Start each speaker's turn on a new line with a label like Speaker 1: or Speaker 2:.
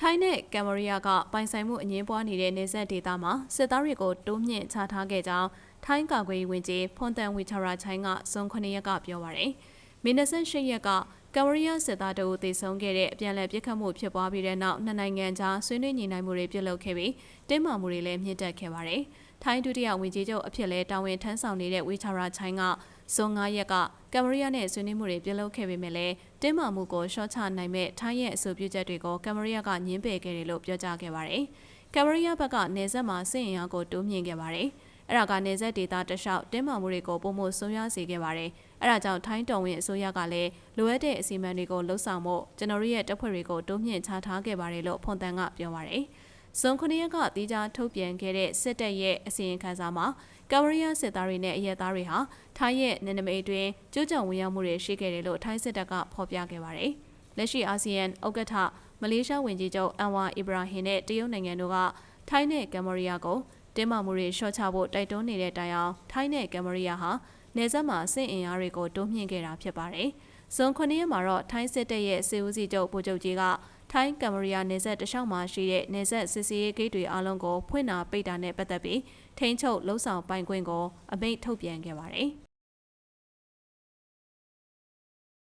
Speaker 1: ထိုင်းနဲ့ကမ်ဘောဒီးယားကပိုင်ဆိုင်မှုအငင်းပွားနေတဲ့နေဆက်ဒေသမှာစစ်သားတွေကိုတိုးမြင့်ချထားခဲ့ကြောင်းထိုင်းကာကွယ်ရေးဝန်ကြီးဖွန်တန်ဝီချရာချိုင်းကစွန်9ရက်ကပြောပါရယ်။မင်း28ရက်က ကမ်ဘောဒီးယားစစ်သားတို့သေဆုံးခဲ့တဲ့အပြန်အလှန်ပစ်ခတ်မှုဖြစ်ပွားပြီးတဲ့နောက်နှစ်နိုင်ငံကြားဆွေးနွေးညှိနှိုင်းမှုတွေပြုလုပ်ခဲ့ပြီးတင်းမာမှုတွေလည်းမြင့်တက်ခဲ့ပါတယ်။ထိုင်းဒုတိယဝန်ကြီးချုပ်အဖြစ်လဲတာဝန်ထမ်းဆောင်နေတဲ့ဝီချရာချိုင်းကဇွန်9ရက်ကကမ်ဘောဒီးယားနဲ့ဆွေးနွေးမှုတွေပြုလုပ်ခဲ့ပေမဲ့လည်းတင်းမာမှုကိုရှော့ချနိုင်မဲ့ထိုင်းရဲ့အဆိုပြုချက်တွေကိုကမ်ဘောဒီးယားကညှင်းပယ်ခဲ့တယ်လို့ပြောကြားခဲ့ပါတယ်။ကမ်ဘောဒီးယားဘက်ကနေဆက်မှာစစ်ရင်အားကိုတိုးမြင့်ခဲ့ပါတယ်။ အဲ့ဒါကနေဆက်ဒေတာတလျှောက်တင်းမာမှုတွေကိုပုံမှုဆုံးရစေခဲ့ပါတယ်။အဲ့ဒါကြောင့်ထိုင်းတော်ဝင်အစိုးရကလည်းလိုအပ်တဲ့အစီအမံတွေကိုလှုပ်ဆောင်ဖို့ကျွန်တော်ရဲ့တပ်ဖွဲ့တွေကိုတိုးမြင့်ချထားခဲ့ပါတယ်လို့ဖွန်တန်ကပြောပါတယ်။ဇွန်9ရက်ကတီးခြားထုတ်ပြန်ခဲ့တဲ့စစ်တပ်ရဲ့အစီရင်ခံစာမှာကမ်ဘောဒီးယားစစ်သားတွေနဲ့အရက်သားတွေဟာထိုင်းရဲ့နယ်နိမိတ်အတွင်းကျူးကျော်ဝင်ရောက်မှုတွေရှိခဲ့တယ်လို့ထိုင်းစစ်တပ်ကဖော်ပြခဲ့ပါတယ်။လက်ရှိအာဆီယံဥက္ကဋ္ဌမလေးရှားဝန်ကြီးချုပ်အန်ဝါအီဘရာဟင်နဲ့တရုတ်နိုင်ငံတို့ကထိုင်းနဲ့ကမ်ဘောဒီးယားကို တင်းမာမှုတွေလျှော့ချဖို့တိုက်တွန်းနေတဲ့တိုင်အောင်ထိုင်းနဲ့ကမ်ဘောဒီးယားဟာနေဆက်မှာစစ်အင်အားတွေကိုတိုးမြင့်ခဲ့တာဖြစ်ပါတယ်။ဇွန်9ရက်မှာတော့ထိုင်းစစ်တပ်ရဲ့စစ်ဦးစီးချုပ်ဗိုလ်ချုပ်ကြီးကထိုင်းကမ်မရီယာနေဆက်တလျှောက်မှာရှိတဲ့နေဆက်စစ်စီရေးဂိတ်တွေအားလုံးကိုဖွင့်တာပိတ်တာနဲ့ပတ်သက်ပြီးထိန်းချုပ်လှုပ်ဆောင်ပိုင်ခွင့်ကိုအမိန့်ထုတ်ပြန်ခဲ့ပါတယ်။